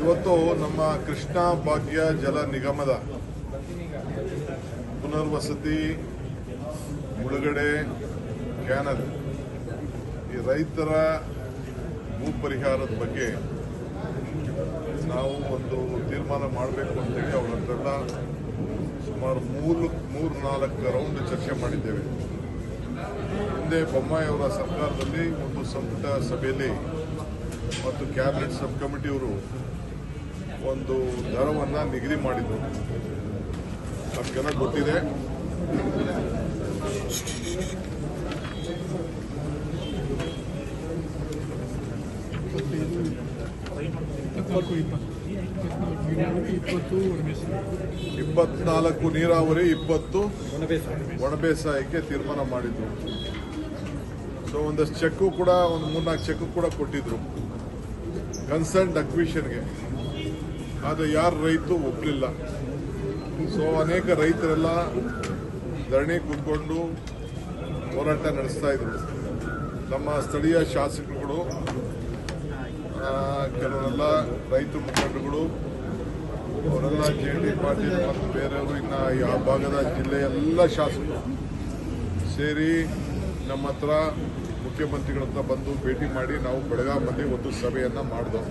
ಇವತ್ತು ನಮ್ಮ ಕೃಷ್ಣ ಭಾಗ್ಯ ಜಲ ನಿಗಮದ ಪುನರ್ವಸತಿ ಮುಳುಗಡೆ ಕ್ಯಾನಲ್. ಈ ರೈತರ ಭೂ ಪರಿಹಾರದ ಬಗ್ಗೆ ನಾವು ಒಂದು ತೀರ್ಮಾನ ಮಾಡಬೇಕು ಅಂತೇಳಿ ಅವರ ಹತ್ರ ಸುಮಾರು ಮೂರು ಮೂರು, ನಾಲ್ಕು ರೌಂಡ್ ಚರ್ಚೆ ಮಾಡಿದ್ದೇವೆ. ಹಿಂದೆ ಬೊಮ್ಮಾಯಿಯವರ ಸರ್ಕಾರದಲ್ಲಿ ಒಂದು ಸಂಪುಟ ಸಭೆಯಲ್ಲಿ ಮತ್ತು ಕ್ಯಾಬಿನೆಟ್ ಸಬ್ ಕಮಿಟಿಯವರು ಒಂದು ದರವನ್ನು ನಿಗದಿ ಮಾಡಿದ್ರು ನಮಗೆಲ್ಲ ಗೊತ್ತಿದೆ. ಇಪ್ಪತ್ನಾಲ್ಕು ನೀರಾವರಿ ಇಪ್ಪತ್ತು ಒಣ ಬೇಸಾಯಕ್ಕೆ ತೀರ್ಮಾನ ಮಾಡಿದ್ರು ಸೊ ಒಂದಷ್ಟು ಚೆಕ್ಕು ಕೂಡ, ಒಂದು ಮೂರ್ನಾಲ್ಕು ಚೆಕ್ ಕೂಡ ಕೊಟ್ಟಿದ್ರು. ಕನ್ಸರ್ನ್ ಅಕ್ವಿಷನ್ಗೆ ಆದರೆ ಯಾರು ರೈತರು ಒಪ್ಪಲಿಲ್ಲ ಸೊ ಅನೇಕ ರೈತರೆಲ್ಲ ಧರಣಿ ಕೂತ್ಕೊಂಡು ಹೋರಾಟ ನಡೆಸ್ತಾ ಇದ್ರು. ನಮ್ಮ ಸ್ಥಳೀಯ ಶಾಸಕರುಗಳು ಕೆಲವರೆಲ್ಲ ರೈತ ಮುಖಂಡರುಗಳು, ಅವರೆಲ್ಲ ಜೆ ಡಿ ಪಾಟೀಲ್ ಮತ್ತು ಬೇರೆಯವರು ಇನ್ನ ಯಾವ ಭಾಗದ ಜಿಲ್ಲೆಯ ಎಲ್ಲ ಶಾಸಕರು ಸೇರಿ ನಮ್ಮ ಹತ್ರ ಮುಖ್ಯಮಂತ್ರಿಗಳ ಹತ್ರ ಬಂದು ಭೇಟಿ ಮಾಡಿ ನಾವು ಬೆಳಗಾವಿಯಲ್ಲಿ ಒಂದು ಸಭೆಯನ್ನು ಮಾಡಿದೆವು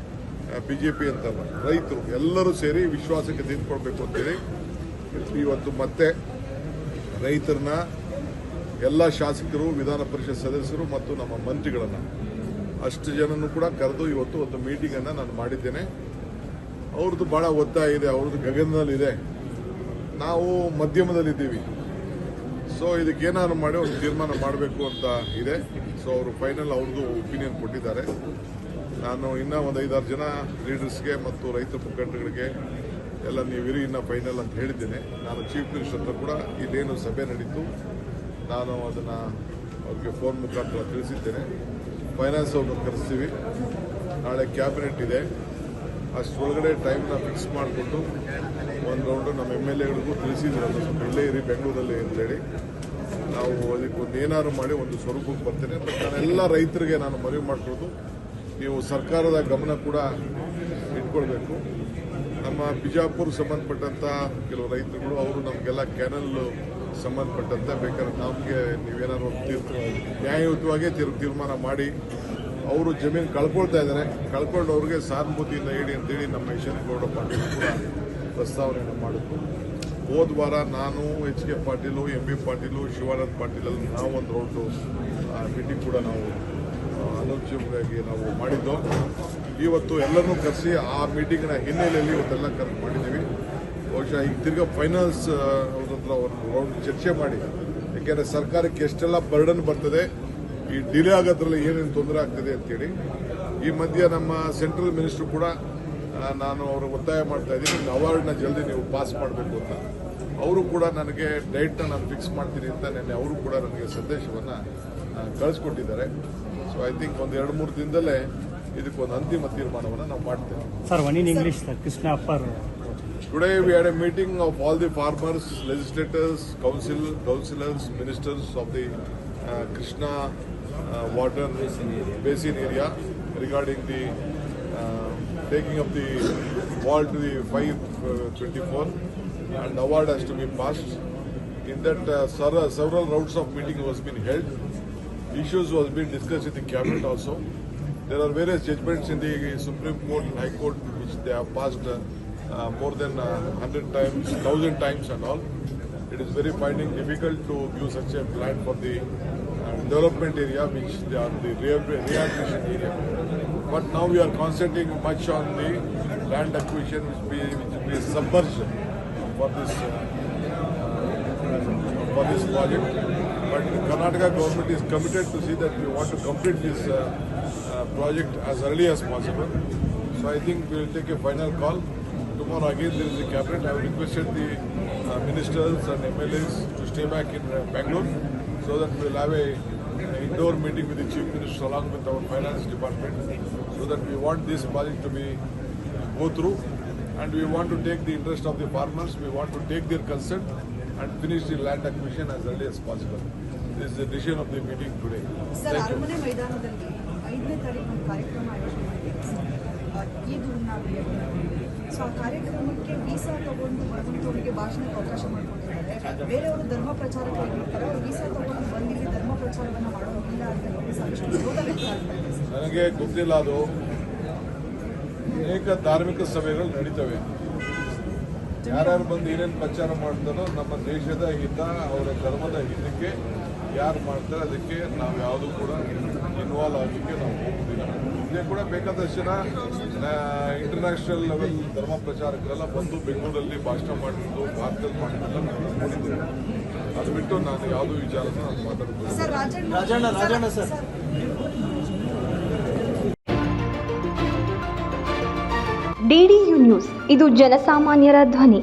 ಬಿಜೆಪಿ ಅಂತಲ್ಲ ರೈತರು ಎಲ್ಲರೂ ಸೇರಿ ವಿಶ್ವಾಸಕ್ಕೆ ತೆಗೆದುಕೊಳ್ಬೇಕು ಅಂತೇಳಿ ಇವತ್ತು ಮತ್ತೆ ರೈತರನ್ನ ಎಲ್ಲ ಶಾಸಕರು, ವಿಧಾನ ಪರಿಷತ್ ಸದಸ್ಯರು ಮತ್ತು ನಮ್ಮ ಮಂತ್ರಿಗಳನ್ನು ಅಷ್ಟು ಜನನು ಕೂಡ ಕರೆದು ಇವತ್ತು ಒಂದು ಮೀಟಿಂಗ್ ಅನ್ನ ನಾನು ಮಾಡಿದ್ದೇನೆ. ಅವ್ರದ್ದು ಬಹಳ ಒತ್ತಾಯ ಇದೆ, ಅವ್ರದ್ದು ಗಗನದಲ್ಲಿದೆ ನಾವು ಮಧ್ಯಮದಲ್ಲಿದ್ದೀವಿ. ಸೊ ಇದಕ್ಕೆ ಏನಾದ್ರು ಮಾಡಿ ಒಂದು ತೀರ್ಮಾನ ಮಾಡಬೇಕು ಅಂತ ಇದೆ. ಸೊ ಅವರು ಫೈನಲ್ ಅವ್ರದ್ದು ಒಪಿನಿಯನ್ ಕೊಟ್ಟಿದ್ದಾರೆ. ನಾನು ಇನ್ನೂ ಒಂದು ಐದಾರು ಜನ ಲೀಡರ್ಸ್ಗೆ ಮತ್ತು ರೈತ ಮುಖಂಡಗಳಿಗೆ ಎಲ್ಲ ನೀವು ನೀವಿರಿ ಇನ್ನೂ ಫೈನಲ್ ಅಂತ ಹೇಳಿದ್ದೇನೆ. ನಾನು ಚೀಫ್ ಮಿನಿಸ್ಟರ್ ಹತ್ರ ಕೂಡ ಇಲ್ಲೇನು ಸಭೆ ನಡೀತು. ನಾನು ಅದನ್ನು ಅವ್ರಿಗೆ ಫೋನ್ ಮುಖಾಂತರ ತಿಳಿಸಿದ್ದೇನೆ. ಫೈನಾನ್ಸ್ ಅವ್ರನ್ನ ಕರೆಸ್ತೀವಿ. ನಾಳೆ ಕ್ಯಾಬಿನೆಟ್ ಇದೆ. ಅಷ್ಟರೊಳಗಡೆ ಟೈಮ್ನ ಫಿಕ್ಸ್ ಮಾಡಿಕೊಂಡು ಒಂದು ರೌಂಡು ನಮ್ಮ ಎಂ ಎಲ್ ಎಗಳಿಗೂ ತಿಳಿಸಿದ್ರು. ಸ್ವಲ್ಪ ಇಲ್ಲೇ ಇರಿ, ಬೆಂಗಳೂರಲ್ಲಿ ಅಂತೇಳಿ. ನಾವು ಅದಕ್ಕೆ ಒಂದು ಏನಾದ್ರು ಮಾಡಿ ಒಂದು ಸ್ವರೂಪಕ್ಕೆ ಬರ್ತೇನೆ. ಬಟ್ ಎಲ್ಲ ರೈತರಿಗೆ ನಾನು ಮನವಿ ಮಾಡ್ಕೊಳ್ಳೋದು ನೀವು ಸರ್ಕಾರದ ಗಮನ ಕೂಡ ಇಟ್ಕೊಳ್ಬೇಕು. ನಮ್ಮ ಬಿಜಾಪುರ್ ಸಂಬಂಧಪಟ್ಟಂತ ಕೆಲವು ರೈತರುಗಳು, ಅವರು ನಮಗೆಲ್ಲ ಕ್ಯಾನಲ್ ಸಂಬಂಧಪಟ್ಟಂತೆ ಬೇಕಾದ್ರೆ ನಮಗೆ ನೀವೇನಾದ್ರು ತೀರ್ಥ, ನ್ಯಾಯಯುತವಾಗಿ ತೀರ್, ತೀರ್ಮಾನ ಮಾಡಿ, ಅವರು ಜಮೀನು ಕಳ್ಕೊಳ್ತಾ ಇದ್ದಾರೆ ಕಳ್ಕೊಂಡು ಅವ್ರಿಗೆ ಸಹಾನುಭೂತಿಯಿಂದ ಹೇಳಿ ಅಂತೇಳಿ ನಮ್ಮ ಗೌಡ ಪಾಟೀಲ್ ಕೂಡ ಪ್ರಸ್ತಾವನೆಯನ್ನು ಮಾಡಿದ್ರು. ಹೋದ ವಾರ ನಾನು, H K Patil, M B Patil, Shivananda ಪಾಟೀಲಲ್ಲಿ ನಾವು ಒಂದು ರೌಂಡು ಮೀಟಿಂಗ್ ಕೂಡ ನಾವು ಅನೌನ್ಸ್ಯವಾಗಿ ನಾವು ಮಾಡಿದ್ದು. ಇವತ್ತು ಎಲ್ಲರನ್ನೂ ಕರೆಸಿ ಆ ಮೀಟಿಂಗ್ನ ಹಿನ್ನೆಲೆಯಲ್ಲಿ ಇವತ್ತೆಲ್ಲ ಕರೆಕ್ಟ್ ಮಾಡಿದ್ದೀವಿ. ಬಹುಶಃ ಈಗ ತಿರ್ಗಾ ಫೈನಾನ್ಸ್ ಅವ್ರ ರೌಂಡ್ ಚರ್ಚೆ ಮಾಡಿ. ಯಾಕೆಂದರೆ ಸರ್ಕಾರಕ್ಕೆ ಎಷ್ಟೆಲ್ಲ ಬರ್ಡನ್ ಬರ್ತದೆ, ಈ ಡಿಲೇ ಆಗೋದ್ರಲ್ಲಿ ಏನೇನು ತೊಂದರೆ ಆಗ್ತದೆ ಅಂತೇಳಿ. ಈ ಮಧ್ಯೆ ನಮ್ಮ ಸೆಂಟ್ರಲ್ ಮಿನಿಸ್ಟ್ರು ಕೂಡ ನಾನು ಅವರು ಒತ್ತಾಯ ಮಾಡ್ತಾ ಇದ್ದೀನಿ ಅವಾರ್ಡ್ನ ಜಲ್ದಿ ನೀವು ಪಾಸ್ ಮಾಡಬೇಕು ಅಂತ. ಅವರು ಕೂಡ ನನಗೆ ಡೇಟ್ನ ನಾನು ಫಿಕ್ಸ್ ಮಾಡ್ತೀನಿ ಅಂತ ನೆನ್ನೆ ಅವರು ಕೂಡ ನನಗೆ ಸಂದೇಶವನ್ನು ಕಳಿಸ್ಕೊಟ್ಟಿದ್ದಾರೆ. ಐ ತಿಂಕ್ ಒಂದ್ ಎರಡು ಮೂರು ದಿನದಲ್ಲೇ ಇದಕ್ಕೆ ಒಂದು ಅಂತಿಮ ತೀರ್ಮಾನವನ್ನು ನಾವು ಮಾಡ್ತೇವೆ. Sir one in English Krishna upper today we are a meeting of all the farmers legislators council councillors ministers of the Krishna water basin area regarding the taking of the wall to the five twenty four and award has to be passed in that sir several rounds of meeting was been held Issues was being discussed in the cabinet also. There are various judgments in the Supreme Court and High Court which they have passed uh, uh, more than uh, 100 times, 1000 times and all. It is very finding difficult to give such a plan for the uh, development area, which they are the reha- rehabilitation area. But now we are concentrating much on the land acquisition, which be which will be submerged for this uh, for this project. But the Karnataka government is committed to see that we want to complete this uh, uh, project as early as possible. So I think we will take a final call. Tomorrow again there is a cabinet. I have requested the uh, ministers and MLAs to stay back in uh, Bangalore so that we will have a, indoor meeting with the chief minister along with our finance department so that we want this project to be go through and we want to take the interest of the farmers, we want to take their consent and finish the land acquisition as early as possible. This decision of the meeting today. Sir ಅರಮನೆ ಮೈದಾನದಲ್ಲಿ ಐದನೇ ತಾರೀಕು ಒಂದು ಕಾರ್ಯಕ್ರಮ ಆಯೋಜನೆ ಮಾಡಿದ್ದೀವಿ Eid ಉನ್ನಾವಿ so ಆ ಕಾರ್ಯಕ್ರಮಕ್ಕೆ ವೀಸಾ ತಗೊಂಡು ಬರುವಂಥವರಿಗೆ ಭಾಷಣಕ್ಕೆ ಅವಕಾಶ ಮಾಡಿಕೊಟ್ಟಿದ್ದಾರೆ ಬೇರೆಯವರು ಧರ್ಮ ಪ್ರಚಾರಕರಾಗಿರ್ತಾರೆ ಅವರು ವೀಸಾ ತಗೊಂಡು ಬಂದಿಲ್ಲಿ ಧರ್ಮ ಪ್ರಚಾರವನ್ನು ಮಾಡೋದಿಲ್ಲ ಅಂತ ಸಾಕಷ್ಟು ವಿರೋಧ ವ್ಯಕ್ತ ನನಗೆ ಗೊತ್ತಿಲ್ಲ ಅದು. ಅನೇಕ ಧಾರ್ಮಿಕ ಸಭೆಗಳು ನಡೀತವೆ. ಯಾರ್ಯಾರು ಬಂದು ಏನೇನು ಪ್ರಚಾರ ಮಾಡ್ತಾರೋ ನಮ್ಮ ದೇಶದ ಹಿತ ಅವರ ಧರ್ಮದ ಹಿತಕ್ಕೆ ಯಾರು ಮಾಡ್ತಾರೆ ಅದಕ್ಕೆ ನಾವು ಯಾವುದು ಕೂಡ ಇನ್ವಾಲ್ವ್ ಆಗಲಿಕ್ಕೆ ನಾವು ಹೋಗುದಿಲ್ಲ. ಇದೇ ಕೂಡ ಬೇಕಾದಷ್ಟು ಜನ ಇಂಟರ್ನ್ಯಾಷನಲ್ ಲೆವೆಲ್ ಧರ್ಮ ಪ್ರಚಾರಕರೆಲ್ಲ ಬಂದು ಬೆಂಗಳೂರಲ್ಲಿ ಭಾಷಣ ಮಾಡಿದ್ದು ಭಾರತದಲ್ಲಿ ಮಾಡಿದ್ದೆಲ್ಲ ನಾವು ನೋಡಿದ್ದೇವೆ. ಅದು ಬಿಟ್ಟು ನಾನು ಯಾವುದು ವಿಚಾರ ನಾನು ಮಾತಾಡ್ಬೋದು sir Rajanna. Rajanna, Rajanna sir. Sir DD news ಇದು ಜನಸಾಮಾನ್ಯರ ಧ್ವನಿ.